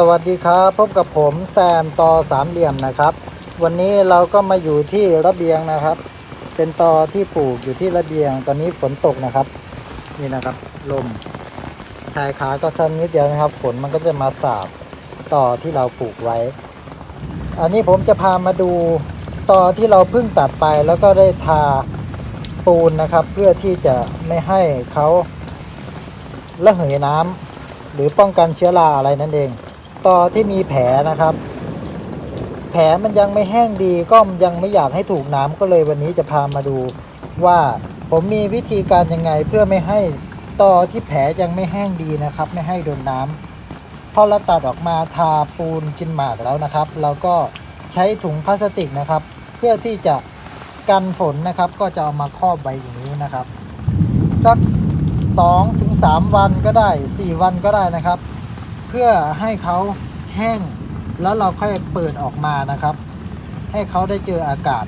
สวัสดีครับ พบกับผมแซมตอสามเหลี่ยมนะครับ วันนี้เราก็มาอยู่ที่ระเบียงนะครับ เป็นตอที่ปลูกอยู่ที่ระเบียง ตอนนี้ฝนตกนะครับ นี่นะครับ ลม ชายขาก็สั้นนิดเดียวนะครับ ฝนมันก็จะมาสาบต่อที่เราปลูกไว้ อันนี้ผมจะพามาดูตอที่เราเพิ่งตัดไปแล้วก็ได้ทาปูนนะครับ เพื่อที่จะไม่ให้เขาระเหยน้ำหรือป้องกันเชื้อราอะไรนั่นเอง ตอที่มีแผลนะครับ แผลมันยังไม่แห้งดีก็ยังไม่อยากให้ถูกน้ำก็เลยวันนี้จะพามาดูว่าผมมีวิธีการยังไงเพื่อไม่ให้ตอที่แผลยังไม่แห้งดีนะครับ ไม่ให้โดนน้ำพอเราตัดออกมาทาปูนกินหมากแล้วนะครับ เราก็ใช้ถุงพลาสติกนะครับ เพื่อที่จะกันฝนนะครับ ก็จะเอามาครอบไว้อย่างนี้นะครับ สัก2ถึง3วันก็ได้ 4 วันก็ได้นะครับ เพื่อให้เขาแห้งแล้วเราค่อยเปิดออกมานะครับ ให้เขาได้เจออากาศ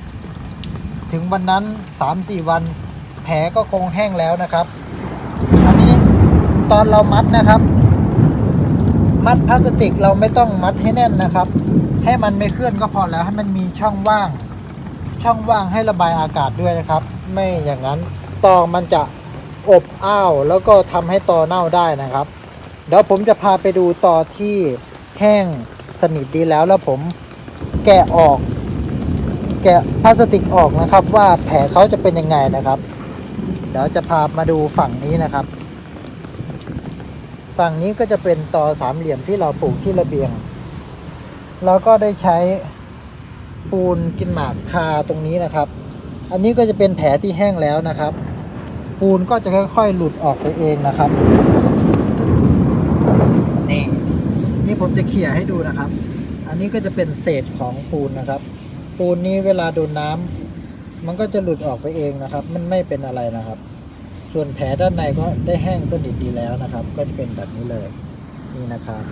ถึงวันนั้น 3-4 วัน แผลก็คงแห้งแล้วนะครับ อันนี้ตอนเรามัดนะครับ มัดพลาสติกเราไม่ต้องมัดให้แน่นนะครับ ให้มันไม่เคลื่อนก็พอแล้วให้มันมีช่องว่าง ช่องว่างให้ระบายอากาศด้วยนะครับ ไม่อย่างนั้นตอมันจะอบอ้าวแล้วก็ทำให้ตอเน่าได้นะครับ เดี๋ยวผมจะพาไปดูต่อที่แห้งสนิทดีแล้วแล้วผมแกะออก แกะพลาสติกออกนะครับ ว่าแผลเขาจะเป็นยังไงนะครับ เดี๋ยวจะพามาดูฝั่งนี้นะครับ ฝั่งนี้ก็จะเป็นตอสามเหลี่ยมที่เราปลูกที่ระเบียง เราก็ได้ใช้ปูนกินหมากคาตรงนี้นะครับ อันนี้ก็จะเป็นแผลที่แห้งแล้วนะครับ ปูนก็จะค่อยๆ หลุดออกไปเองนะครับ นี่ นี่ผมจะเขี่ยให้ดูนะครับ อันนี้ก็จะเป็นเศษของปูนนะครับ ปูนนี้เวลาโดนน้ำมันก็จะหลุดออกไปเองนะครับ มันไม่เป็นอะไรนะครับ ส่วนแผลด้านในก็ได้แห้งสนิทดีแล้วนะครับ ก็จะเป็นแบบนี้เลย นี่นะครับ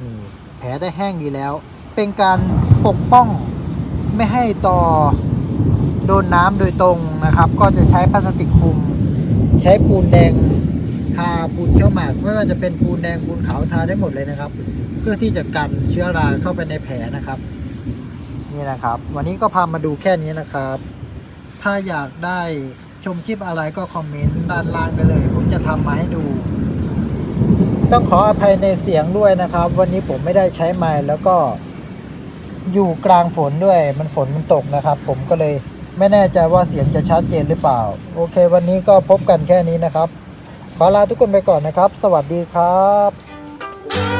นี่แผลได้แห้งดีแล้ว เป็นการปกป้องไม่ให้ต่อโดนน้ำโดยตรงนะครับ ก็จะใช้พลาสติกคลุม ใช้ปูนแดง ทาปูนเขี้ยวหมากไม่ว่าจะเป็นปูนแดงปูนขาวทาได้หมดเลยนะครับ เพื่อที่จะกันเชื้อราเข้าไปในแผลนะครับ นี่นะครับ วันนี้ก็พามาดูแค่นี้นะครับ ถ้าอยากได้ชมคลิปอะไรก็คอมเมนต์ด้านล่างได้เลย ผมจะทำมาให้ดู ต้องขออภัยในเสียงด้วยนะครับ วันนี้ผมไม่ได้ใช้ไมค์แล้วก็อยู่กลางฝนด้วยมันฝนมันตกนะครับ ผมก็เลยไม่แน่ใจว่าเสียงจะชัดเจนหรือเปล่า โอเค วันนี้ก็พบกันแค่นี้นะครับ ขอลาทุกคนไปก่อนนะครับ สวัสดีครับ